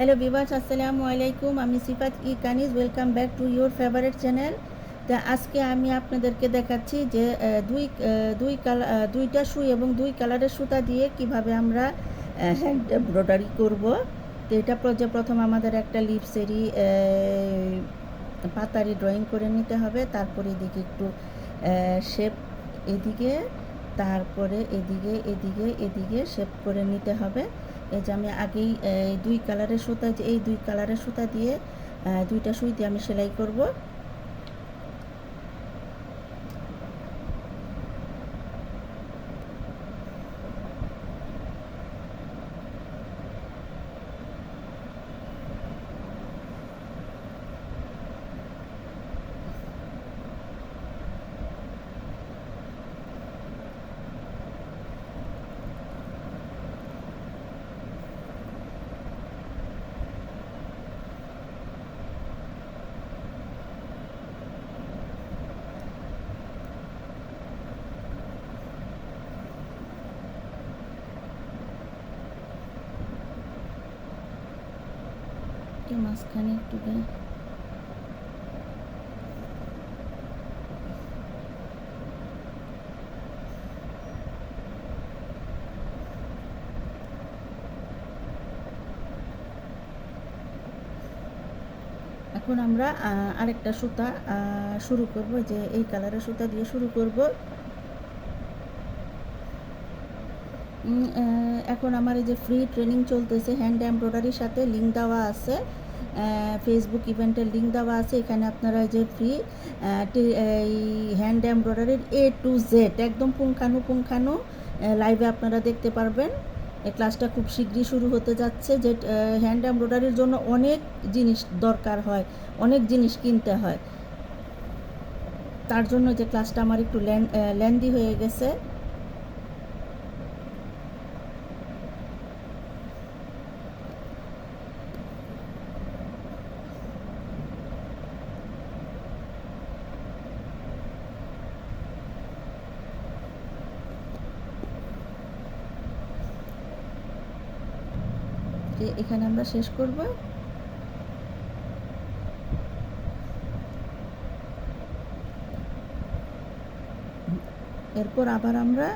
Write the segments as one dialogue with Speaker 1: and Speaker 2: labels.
Speaker 1: Hello বিবাস আসসালামু আলাইকুম আমি সিফাত ই Kaniz welcome back to your favourite channel তা আজকে আমি আপনাদেরকে দেখাচ্ছি যে দুই দুই কালার দুইটা সুই এবং দুই কালারের সুতা দিয়ে কীভাবে আমরা হ্যান্ড এমব্রয়ডারি করব। তো এটা যে প্রথম আমাদের একটা লিপসেরই পাতারি ড্রয়িং করে নিতে হবে। তারপরে এদিকে একটু শেপ এদিকে, তারপরে এদিকে এদিকে এদিকে শেপ করে নিতে হবে। এই যে আমি আগেই দুই কালারের সুতা যে এই দুই কালারের সুতা দিয়ে দুইটা সুই দিয়ে আমি সেলাই করব। এই মাঝখানে একটু এখন আমরা আরেকটা সুতা শুরু করব। যে এই কালারের সুতা দিয়ে শুরু করব। এখন আমার এই যে ফ্রি ট্রেনিং চলতেছে হ্যান্ড এমব্রয়ডারির সাথে লিঙ্ক দেওয়া আছে। ফেসবুক ইভেন্টের লিঙ্ক দেওয়া আছে। এখানে আপনারা যে ফ্রি এই হ্যান্ড এমব্রয়ডারির এ টু জেড একদম পুঙ্খানু পুঙ্খানু লাইভে আপনারা দেখতে পারবেন। এই ক্লাসটা খুব শীঘ্রই শুরু হতে যাচ্ছে। যে হ্যান্ড এমব্রয়ডারির জন্য অনেক জিনিস দরকার হয়, অনেক জিনিস কিনতে হয়। তার জন্য যে ক্লাসটা আমার একটু লেন্দি হয়ে গেছে। যে এখানে আমরা শেষ করব। এরপর আবার আমরা,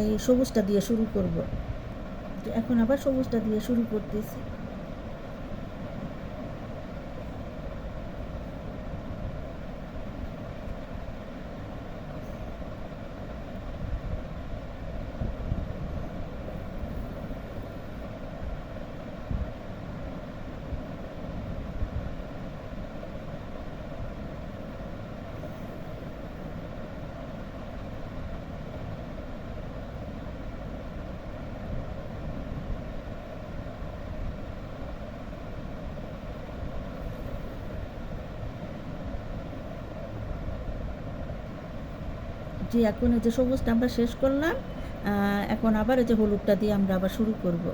Speaker 1: এই সবুজটা দিয়ে শুরু করব। এখন আবার সবুজটা দিয়ে শুরু করতেছি। যে এখন এই যে সবুজটা আমরা শেষ করলাম এখন আবার এই যে হলুদটা দিয়ে আমরা আবার শুরু করব।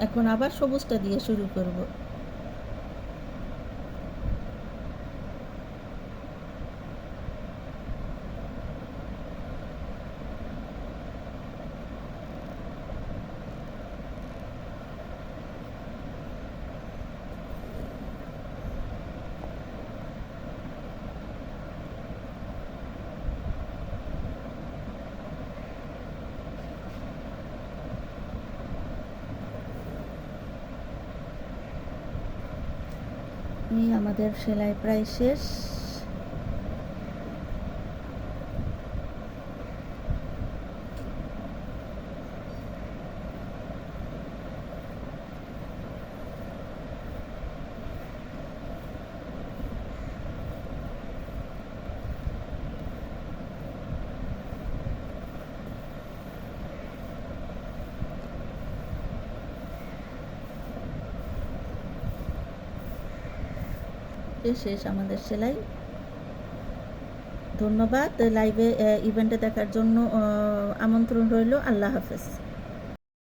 Speaker 1: এখন আবার সবুজটা দিয়ে শুরু করব। আমাদের সেলাই প্রায় শেষ। এ শেষ আমাদের সেলাই। ধন্যবাদ লাইভে ইভেন্টে দেখার জন্য আমন্ত্রণ রইল। আল্লাহ হাফেজ।